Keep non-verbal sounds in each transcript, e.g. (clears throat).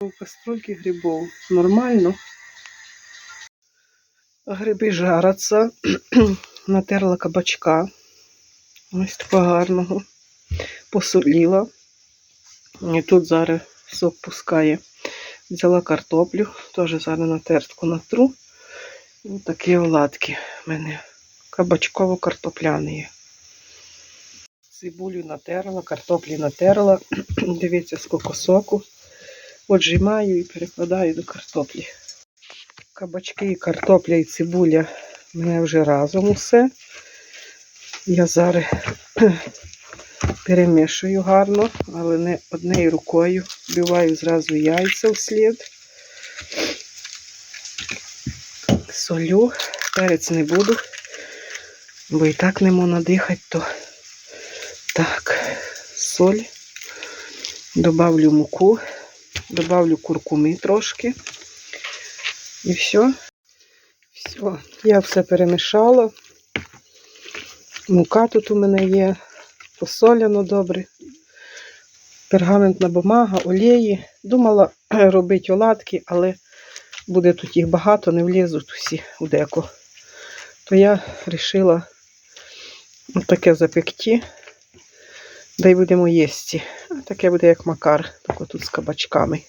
Каструльки грибов. Нормально. Гриби жаряться. (clears throat) Натерла кабачка. Ось такого гарного. Посоліла. І тут зараз сок пускає. Взяла картоплю, теж зараз на тертку натру. Ось такі оладки в мене кабачково-картопляні. Цибулю натерла, картоплі натерла. (clears throat) Дивіться, скільки соку. Отжимаю і перекладаю до картоплі. Кабачки, картопля і цибуля в мене вже разом усе. Я зараз (clears throat) перемішую гарно, але не однією рукою. Вбиваю зразу яйця вслід. Солю, перець не буду, бо і так не можу надихати, то так, соль. Добавлю муку, добавлю куркуми трошки. І все. Все, я все перемішала. Мука тут у мене є, посоляно добре. Пергаментна бумага, олії. Думала (clears throat) робити оладки, але буде тут їх багато, не влізуть усі у деко. То я вирішила таке запекти, да й будемо їсти. Таке буде як макар, так тут з кабачками.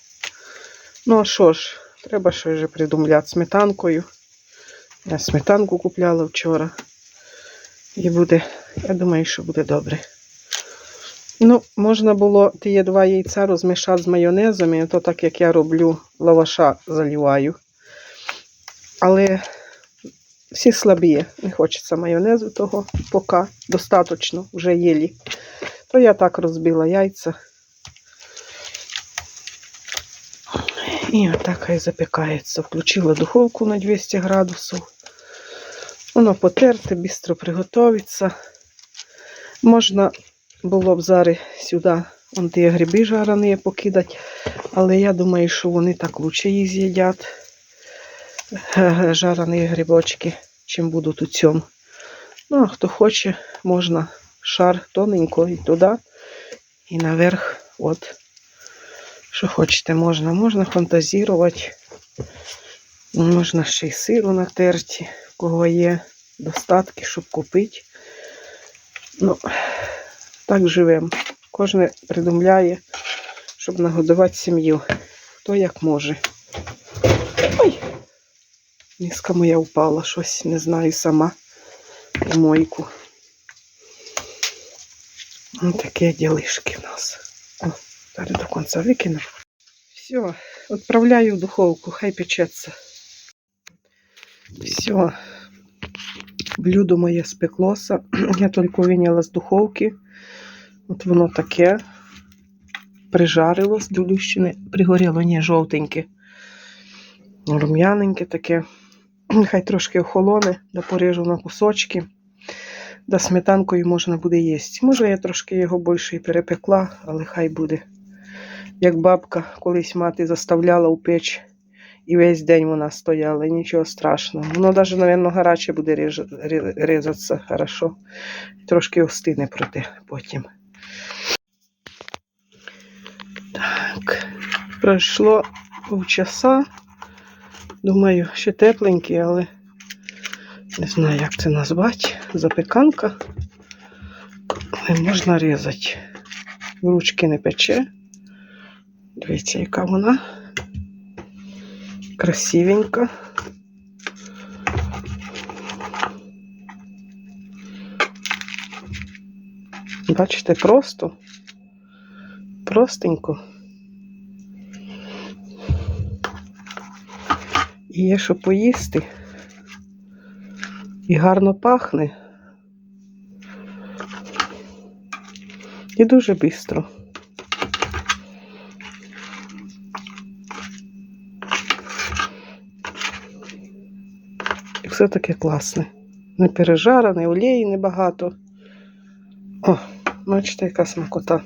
Ну а що ж, треба щось вже придумляти сметанкою. Я сметанку купляла вчора. І буде, я думаю, що буде добре. Ну, можна було ті два яйця розмішати з майонезом, і то так як я роблю, лаваша заливаю. Але всі слабі, не хочеться майонезу того поки достатньо, вже єлі. То я так розбила яйця. І отак хай запікається. Включила духовку на 200 градусів. Воно потерте, швидко приготується. Можна було б зараз сюди вон ті гриби жарені покидати, але я думаю, що вони так краще їх з'їдять. Е, Жарені грибочки, чим будуть у цьому. Ну, а хто хоче, можна шар тоненько і туди, і наверх. От. Що хочете, можна. Можна фантазірувати. Можна ще й сиру натерті, в кого є достатки, щоб купити. Ну, так живемо. Кожен придумляє, щоб нагодувати сім'ю. Хто як може. Ой! Міска моя впала, щось не знаю сама в мойку. Ось такі ділишки в нас. О, зараз до кінця викину. Все, відправляю в духовку, хай печеться. Все, блюдо моє спеклося. Я тільки виняла з духовки. От воно таке. Прижарилось, дивлюсь, не пригоріло, ні, жовтеньке. Рум'яненьке таке. Хай трошки охолоне, да поріжу на кусочки. Да сметанкою можна буде їсти. Може, я трошки його більше і перепекла, але хай буде. Як бабка колись мати заставляла у печ, і весь день вона стояла, і нічого страшного. Воно навіть, мабуть, гаряче буде різатися хорошо. Трошки остине проте потім. Так, пройшло півчаса. Думаю, ще тепленький, але не знаю, як це назвати. Запеканка. Але можна різати. Ручки не пече. Дивіться, яка вона. Красивенька. Бачите, просто. Простенько. І є що поїсти. І гарно пахне. І дуже швидко. І все таке класне. Не пережарене, олії небагато. О, бачите, яка смакота.